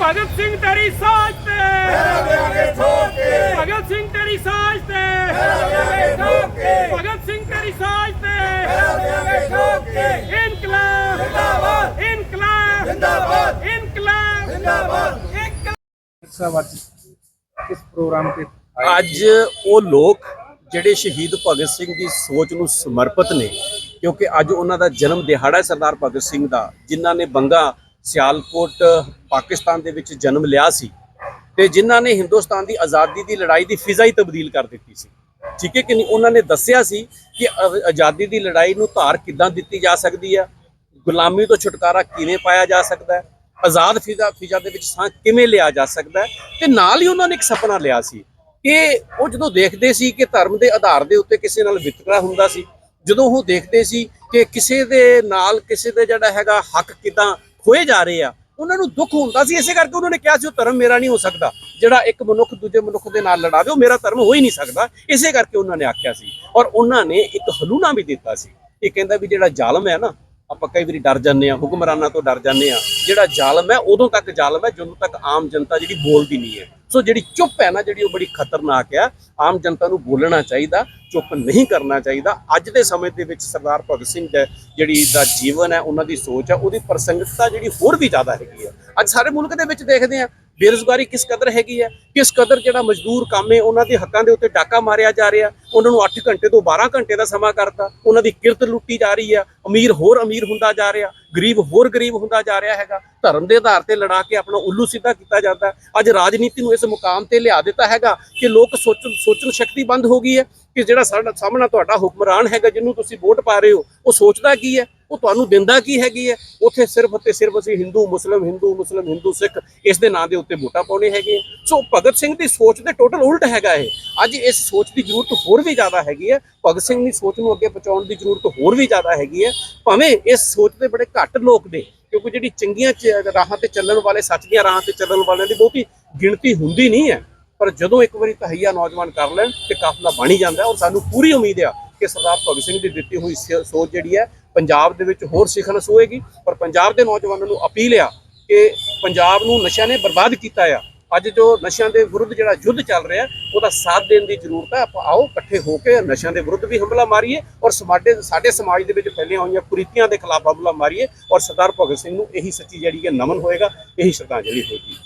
ਭਗਤ ਸਿੰਘ ਤੇਰੀ ਸਾਜ ਤੇ। ਦੇਵਾਂਗੇ ਠੋਕ ਕੇ ਭਗਤ ਸਿੰਘ ਤੇਰੀ ਸਾਜ ਤੇ। ਦੇਵਾਂਗੇ ਠੋਕ ਕੇ ਭਗਤ ਸਿੰਘ ਤੇਰੀ ਸਾਜ ਤੇ। ਦੇਵਾਂਗੇ ਠੋਕ ਕੇ ਇਨਕਲਾਬ ਜ਼ਿੰਦਾਬਾਦ ਇਨਕਲਾਬ ਜ਼ਿੰਦਾਬਾਦ ਇਨਕਲਾਬ। ਜ਼ਿੰਦਾਬਾਦ ਇਨਕਲਾਬ ਇਸ ਪ੍ਰੋਗਰਾਮ ਤੇ ਅੱਜ ਉਹ ਲੋਕ ਜਿਹੜੇ ਸ਼ਹੀਦ ਭਗਤ ਸਿੰਘ ਦੀ ਸੋਚ ਨੂੰ ਸਮਰਪਿਤ ਨੇ ਕਿਉਂਕਿ ਅੱਜ ਉਹਨਾਂ ਦਾ ਜਨਮ ਦਿਹਾੜਾ ਹੈ ਸਰਦਾਰ ਭਗਤ ਸਿੰਘ ਦਾ, ਜਿਨ੍ਹਾਂ ਨੇ ਬੰਗਾ, ਸਿਆਲਕੋਟ, ਪਾਕਿਸਤਾਨ ਦੇ ਵਿੱਚ ਜਨਮ ਲਿਆ ਸੀ ਤੇ ਜਿਨ੍ਹਾਂ ਨੇ ਹਿੰਦੁਸਤਾਨ ਦੀ ਆਜ਼ਾਦੀ ਦੀ ਲੜਾਈ ਦੀ ਫਿਜ਼ਾ ਹੀ ਤਬਦੀਲ ਕਰ ਦਿੱਤੀ ਸੀ। ਠੀਕ ਹੈ ਕਿ ਨਹੀਂ? ਉਹਨਾਂ ਨੇ ਦੱਸਿਆ ਸੀ ਕਿ ਆ- ਆਜ਼ਾਦੀ ਦੀ ਲੜਾਈ ਨੂੰ ਧਾਰ ਕਿੱਦਾਂ ਦਿੱਤੀ ਜਾ ਸਕਦੀ ਹੈ? ਗੁਲਾਮੀ ਤੋਂ ਛੁਟਕਾਰਾ ਕਿਵੇਂ ਪਾਇਆ ਜਾ ਸਕਦਾ ਹੈ? ਆਜ਼ਾਦ ਫਿਜ਼ਾ ਫਿਜ਼ਾ ਦੇ ਵਿੱਚ ਸਾਹ ਕਿਵੇਂ ਲਿਆ ਜਾ ਸਕਦਾ ਹੈ? ਤੇ ਨਾਲ ਹੀ ਉਹਨਾਂ ਨੇ ਇੱਕ ਸੁਪਨਾ ਲਿਆ ਸੀ ਕਿ ਉਹ ਜਦੋਂ ਦੇਖਦੇ ਸੀ ਕਿ ਧਰਮ ਦੇ ਆਧਾਰ ਦੇ ਉੱਤੇ ਕਿਸੇ ਨਾਲ ਵਿਤਕਰਾ ਹੁੰਦਾ ਸੀ ਜਦੋਂ ਉਹ ਦੇਖਦੇ ਸੀ ਕਿ ਕਿਸੇ ਦੇ ਨਾਲ ਕਿਸੇ ਦੇ ਜਿਹੜਾ ਹੈਗਾ ਹੱਕ ਕਿਦਾਂ ਖੋਏ ਜਾ ਰਹੇ ਆ, ਉਹਨਾਂ ਨੂੰ ਦੁੱਖ ਹੁੰਦਾ ਸੀ। ਇਸੇ ਕਰਕੇ ਉਹਨਾਂ ਨੇ ਕਿਹਾ ਸੀ, ਉਹ ਧਰਮ ਮੇਰਾ ਨਹੀਂ ਹੋ ਸਕਦਾ। ਜਿਹੜਾ ਇੱਕ ਮਨੁੱਖ ਦੂਜੇ ਮਨੁੱਖ ਦੇ ਨਾਲ ਲੜਾਵੇ ਉਹ ਮੇਰਾ ਧਰਮ ਹੋ ਹੀ ਨਹੀਂ ਸਕਦਾ। ਇਸੇ ਕਰਕੇ ਉਹਨਾਂ ਨੇ ਆਖਿਆ ਸੀ। ਔਰ ਉਹਨਾਂ ਨੇ ਇੱਕ ਹਲੂਣਾ ਵੀ ਦਿੱਤਾ ਸੀ। ਇਹ ਕਹਿੰਦਾ ਵੀ ਜਿਹੜਾ ਜ਼ਾਲਮ ਹੈ ਨਾ ਆਪਾਂ ਕਈ ਵਾਰੀ ਡਰ ਜਾਂਦੇ ਆ ਹੁਕਮਰਾਨਾਂ ਤੋਂ ਡਰ ਜਾਂਦੇ ਆ ਜਿਹੜਾ ਜ਼ਾਲਮ ਹੈ, ਉਦੋਂ ਤੱਕ ਜ਼ਾਲਮ ਹੈ, ਜਦੋਂ ਤੱਕ ਆਮ ਜਨਤਾ ਜਿਹੜੀ ਬੋਲਦੀ ਨਹੀਂ ਹੈ। ਸੋ ਜਿਹੜੀ ਚੁੱਪ ਹੈ ਨਾ, ਜਿਹੜੀ ਉਹ ਬੜੀ ਖਤਰਨਾਕ ਆ ਆਮ ਜਨਤਾ ਨੂੰ ਬੋਲਣਾ ਚਾਹੀਦਾ, ਚੁੱਪ ਨਹੀਂ ਕਰਨਾ ਚਾਹੀਦਾ। ਅੱਜ ਦੇ ਸਮੇਂ ਦੇ ਵਿੱਚ ਸਰਦਾਰ ਭਗਤ ਸਿੰਘ ਦਾ ਜਿਹੜੀ ਦਾ ਜੀਵਨ ਹੈ, ਉਹਨਾਂ ਦੀ ਸੋਚ ਹੈ, ਉਹਦੀ ਪ੍ਰਸੰਗਤਾ ਜਿਹੜੀ ਹੋਰ ਵੀ ਜ਼ਿਆਦਾ ਹੈਗੀ ਆ ਅੱਜ ਸਾਰੇ ਮੁਲਕ ਦੇ ਵਿੱਚ ਦੇਖਦੇ ਆ ਬੇਰੁਜ਼ਗਾਰੀ ਕਿਸ ਕਦਰ ਹੈਗੀ ਹੈ? ਕਿਸ ਕਦਰ ਜਿਹੜਾ ਮਜ਼ਦੂਰ ਕੰਮ ਹੈ, ਉਹਨਾਂ ਦੇ ਹੱਕਾਂ ਦੇ ਉੱਤੇ ਡਾਕਾ ਮਾਰਿਆ ਜਾ ਰਿਹਾ, ਉਹਨਾਂ ਨੂੰ 8 ਘੰਟੇ ਤੋਂ 12 ਘੰਟੇ ਦਾ ਸਮਾਂ ਕਰਤਾ, ਉਹਨਾਂ ਦੀ ਕਿਰਤ ਲੁੱਟੀ ਜਾ ਰਹੀ ਹੈ, ਅਮੀਰ ਹੋਰ ਅਮੀਰ ਹੁੰਦਾ ਜਾ ਰਿਹਾ, ਗਰੀਬ ਹੋਰ ਗਰੀਬ ਹੁੰਦਾ ਜਾ ਰਿਹਾ ਹੈਗਾ, ਧਰਮ ਦੇ ਆਧਾਰ ਤੇ ਲੜਾ ਕੇ ਆਪਣਾ ਉੱਲੂ ਸਿੱਧਾ ਕੀਤਾ ਜਾਂਦਾ ਅੱਜ ਰਾਜਨੀਤੀ ਨੂੰ ਇਸ ਮੁਕਾਮ ਤੇ ਲਿਆ ਦਿੱਤਾ ਹੈਗਾ ਕਿ ਲੋਕ ਸੋਚਣ ਸੋਚਣ ਸ਼ਕਤੀ ਬੰਦ ਹੋ ਗਈ ਹੈ ਕਿ ਜਿਹੜਾ ਸਾਡਾ ਸਾਹਮਣਾ ਤੁਹਾਡਾ ਹੁਕਮਰਾਨ ਹੈਗਾ, ਜਿਹਨੂੰ ਤੁਸੀਂ ਵੋਟ ਪਾ ਰਹੇ ਹੋ, ਉਹ ਸੋਚਦਾ ਕੀ ਹੈ? ਉਹ ਤੁਹਾਨੂੰ ਦਿੰਦਾ ਕੀ ਹੈਗੀ ਹੈ? ਉੱਥੇ ਸਿਰਫ ਤੇ ਸਿਰਫ ਅਸੀਂ ਹਿੰਦੂ, ਮੁਸਲਮ ਹਿੰਦੂ ਮੁਸਲਮ, ਹਿੰਦੂ, ਸਿੱਖ ਇਸ ਦੇ ਨਾਂ ਦੇ ਉੱਤੇ ਵੋਟਾਂ ਪਾਉਣੇ ਹੈਗੇ ਆ। ਸੋ ਭਗਤ ਸਿੰਘ ਦੀ ਸੋਚ ਦੇ ਟੋਟਲ ਉਲਟ ਹੈਗਾ ਇਹ। ਅੱਜ ਇਸ ਸੋਚ ਦੀ ਜ਼ਰੂਰਤ ਹੋਰ ਵੀ ਜ਼ਿਆਦਾ ਹੈਗੀ ਹੈ। ਭਗਤ ਸਿੰਘ ਦੀ ਸੋਚ ਨੂੰ ਅੱਗੇ ਪਹੁੰਚਾਉਣ ਦੀ ਜ਼ਰੂਰਤ ਹੋਰ ਵੀ ਜ਼ਿਆਦਾ ਹੈਗੀ ਹੈ। ਭਾਵੇਂ ਇਸ ਸੋਚ ਦੇ ਬੜੇ ਘੱਟ ਲੋਕ ਨੇ, ਕਿਉਂਕਿ ਜਿਹੜੀ ਚੰਗੀਆਂ ਚ- ਰਾਹਾਂ ਤੇ ਚੱਲਣ ਵਾਲੇ ਸੱਚ ਦੀਆਂ ਰਾਹਾਂ ਤੇ ਚੱਲਣ ਵਾਲਿਆਂ ਦੀ ਬਹੁਤੀ ਗਿਣਤੀ ਹੁੰਦੀ ਨਹੀਂ ਹੈ। ਪਰ ਜਦੋਂ ਇੱਕ ਵਾਰੀ ਤਹਈਆ ਨੌਜਵਾਨ ਕਰ ਲੈਣ ਤੇ ਕਾਫਲਾ ਬਣ ਹੀ ਜਾਂਦਾ ਔਰ ਸਾਨੂੰ ਪੂਰੀ ਉਮੀਦ ਆ ਕਿ ਸਰਦਾਰ ਭਗਤ ਸਿੰਘ ਦੀ ਦਿੱਤੀ ਹੋਈ ਸ- ਸੋਚ ਜਿਹੜੀ ਹੈ ਪੰਜਾਬ ਦੇ ਵਿੱਚ ਹੋਰ ਸਿਖਰ ਹੋਏਗੀ ਪਰ ਪੰਜਾਬ ਦੇ ਨੌਜਵਾਨਾਂ ਨੂੰ ਅਪੀਲ ਆ ਕਿ ਪੰਜਾਬ ਨੂੰ ਨਸ਼ਿਆਂ ਨੇ ਬਰਬਾਦ ਕੀਤਾ ਆ। ਅੱਜ ਜੋ ਨਸ਼ਿਆਂ ਦੇ ਵਿਰੁੱਧ ਜਿਹੜਾ ਯੁੱਧ ਚੱਲ ਰਿਹਾ, ਉਹਦਾ ਸਾਥ ਦੇਣ ਦੀ ਜ਼ਰੂਰਤ ਹੈ ਆਪਾਂ ਆਓ, ਇਕੱਠੇ ਹੋ ਕੇ ਨਸ਼ਿਆਂ ਦੇ ਵਿਰੁੱਧ ਵੀ ਹਮਲਾ ਮਾਰੀਏ ਔਰ ਸਾਡੇ ਸਾਡੇ ਸਮਾਜ ਦੇ ਵਿੱਚ ਫੈਲੀਆਂ ਹੋਈਆਂ ਕੁਰੀਤੀਆਂ ਦੇ ਖਿਲਾਫ ਹਮਲਾ ਮਾਰੀਏ ਔਰ ਸਰਦਾਰ ਭਗਤ ਸਿੰਘ ਨੂੰ ਇਹੀ ਸੱਚੀ ਜਿਹੜੀ ਹੈ ਨਮਨ ਹੋਏਗਾ, ਇਹੀ ਸ਼ਰਧਾਂਜਲੀ ਹੋਏਗੀ।